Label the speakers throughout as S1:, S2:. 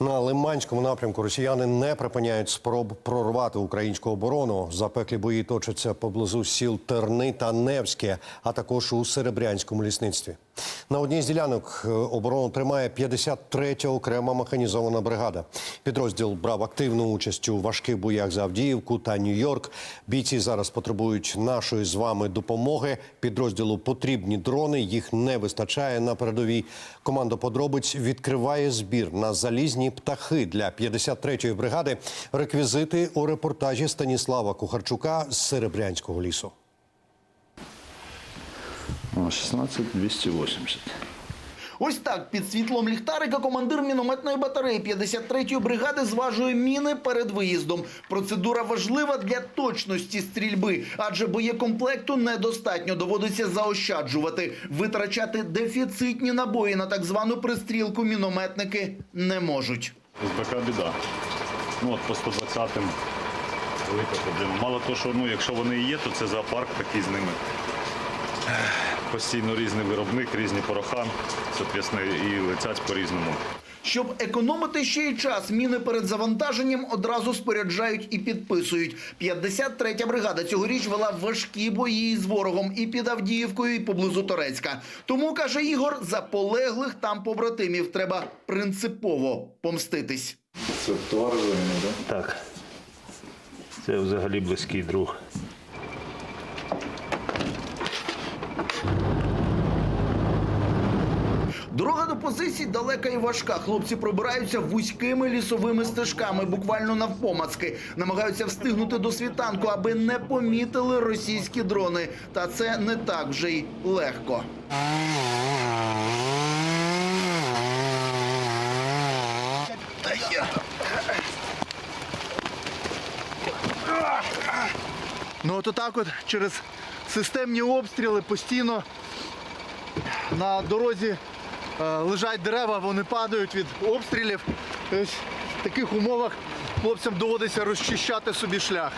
S1: На Лиманському напрямку росіяни не припиняють спроб прорвати українську оборону. Запеклі бої точаться поблизу сіл Терни та Невське, а також у Серебрянському лісництві. На одній з ділянок е, оборону тримає 53-я окрема механізована бригада. Підрозділ брав активну участь у важких боях за Авдіївку та Нью-Йорк. Бійці зараз потребують нашої з вами допомоги. Підрозділу потрібні дрони. Їх не вистачає на передовій. Команда подробиць відкриває збір на залізні птахи для 53-ї бригади. Реквізити у репортажі Станіслава Кухарчука з Серебрянського лісу.
S2: О, 16 280.
S3: Ось так під світлом ліхтарика командир мінометної батареї 53-ї бригади зважує міни перед виїздом. Процедура важлива для точності стрільби, адже боєкомплекту недостатньо. Доводиться заощаджувати. Витрачати дефіцитні набої на так звану пристрілку мінометники не можуть.
S2: СБК біда. Ну от по 120-м велика проблема. Мало того, що ну, якщо вони є, то це зоопарк такий з ними. Постійно різний виробник, різні пороха, соответственно, і летять по-різному.
S3: Щоб економити ще й час, міни перед завантаженням одразу споряджають і підписують. 53-я бригада цьогоріч вела важкі бої з ворогом і під Авдіївкою, і поблизу Торецька. Тому каже Ігор, за полеглих там побратимів треба принципово помститись.
S2: Це товар так?
S4: Так. Це взагалі близький друг.
S3: Дорога до позицій далека і важка. Хлопці пробираються вузькими лісовими стежками, буквально навпомацки. Намагаються встигнути до світанку, аби не помітили російські дрони. Та це не так вже й легко.
S5: Ну от отак от через системні обстріли постійно на дорозі лежать дерева, вони падають від обстрілів. В таких умовах хлопцям доводиться розчищати собі шлях.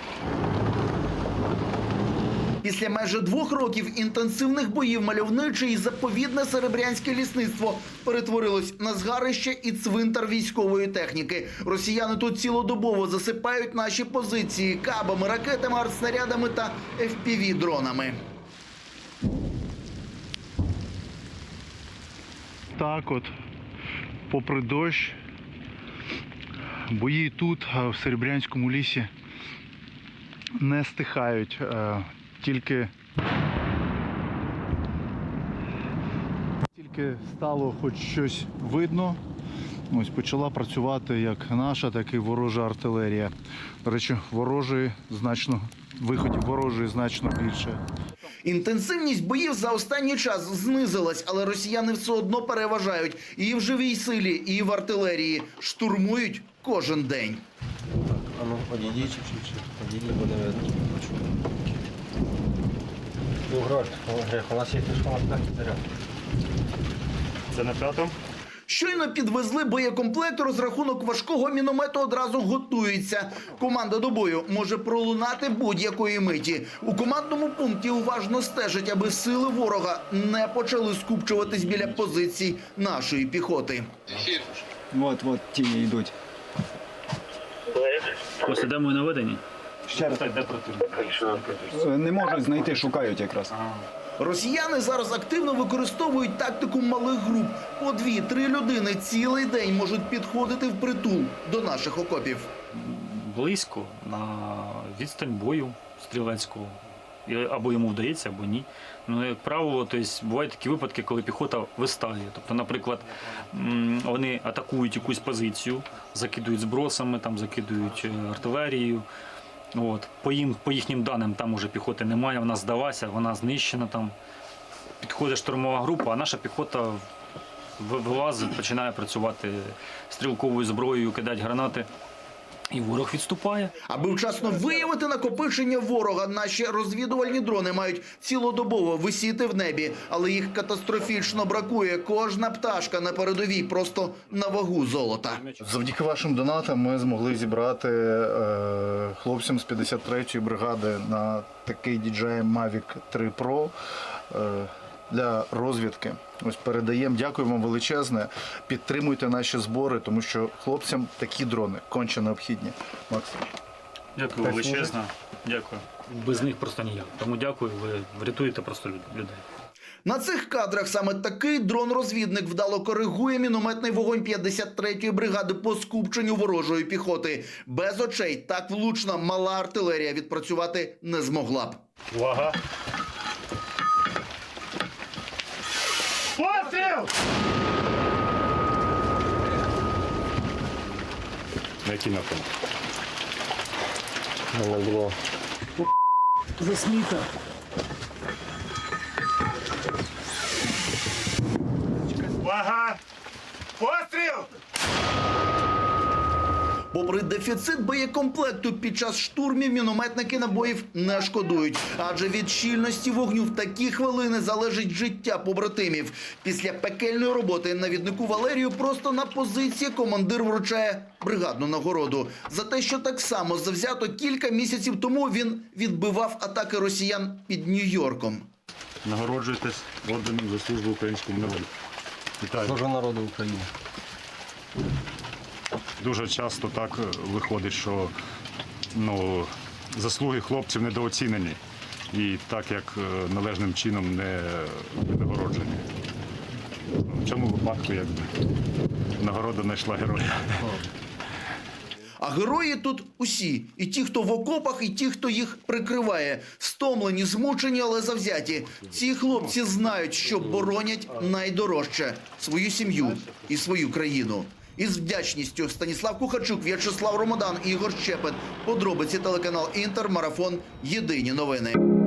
S3: Після майже двох років інтенсивних боїв мальовниче і заповідне серебрянське лісництво перетворилось на згарище і цвинтар військової техніки. Росіяни тут цілодобово засипають наші позиції кабами, ракетами, артснарядами та fpv дронами.
S5: Так от, попри дощ, бої тут, в Серебрянському лісі, не стихають. Е, Тільки, тільки стало хоч щось видно. Ось почала працювати як наша, так і ворожа артилерія. До речі, ворожої значно, виходів ворожої значно більше.
S3: Інтенсивність боїв за останній час знизилась, але росіяни все одно переважають і в живій силі, і в артилерії. Штурмують кожен день.
S6: А ну, одійдіть чуть-чуть, одійдіть, бо не видно. Ну, грош, грех, у нас є фішка, так.
S2: Це на п'ятому?
S3: Щойно підвезли боєкомплект, розрахунок важкого міномету одразу готується. Команда до бою може пролунати будь-якої миті. У командному пункті уважно стежать, аби сили ворога не почали скупчуватись біля позицій нашої піхоти.
S7: От, от тіні йдуть.
S4: Ось ідемо на.
S7: Ще раз. Е, Не можуть знайти, шукають якраз.
S3: Росіяни зараз активно використовують тактику малих груп. По дві-три людини цілий день можуть підходити в притул до наших окопів.
S8: близько на відстань бою стрілецького. Або йому вдається, або ні. Ну, як правило, тобто, бувають такі випадки, коли піхота вистає. Тобто, наприклад, вони атакують якусь позицію, закидують збросами, там, закидують е, артилерією. От. По, їм, по їхнім даним там уже піхоти немає, вона здалася, вона знищена там. Підходить штурмова група, а наша піхота вилазить, починає працювати стрілковою зброєю, кидати гранати. І ворог відступає.
S3: Аби вчасно виявити накопичення ворога, наші розвідувальні дрони мають цілодобово висіти в небі, але їх катастрофічно бракує. Кожна пташка на передовій просто на вагу золота.
S5: Завдяки вашим донатам ми змогли зібрати е, хлопцям з 53-ї бригади на такий DJI Mavic 3 Pro е, для розвідки. Ось передаємо. Дякуємо вам величезне. Підтримуйте наші збори, тому що хлопцям такі дрони конче необхідні. Макс.
S8: Дякую величезно. Дякую. Без них просто ніяк. Тому дякую, ви врятуєте просто людей.
S3: На цих кадрах саме такий дрон-розвідник вдало коригує мінометний вогонь 53-ї бригади по скупченню ворожої піхоти. Без очей так влучно мала артилерія відпрацювати не змогла б.
S2: Увага! На який напрямок?
S6: Не було.
S2: Увага! Постріл!
S3: Попри дефіцит боєкомплекту під час штурмів мінометники набоїв не шкодують, адже від щільності вогню в такі хвилини залежить життя побратимів. Після пекельної роботи навіднику Валерію просто на позиції командир вручає бригадну нагороду за те, що так само завзято кілька місяців тому він відбивав атаки росіян під Нью-Йорком.
S2: Нагороджуйтесь орденом за службу українському народу. Вітаю.
S6: Служу народу України.
S2: Дуже часто так е, виходить, що ну, заслуги хлопців недооцінені і так як е, належним чином не нагороджені. В цьому випадку якби нагорода знайшла героя.
S3: А герої тут усі: і ті, хто в окопах, і ті, хто їх прикриває. Стомлені, змучені, але завзяті. Ці хлопці знають, що боронять найдорожче свою сім'ю і свою країну. Із вдячністю Станіслав Кухарчук, В'ячеслав Ромодан, Ігор Щепет. Подробиці телеканал Інтер. Марафон. Єдині новини.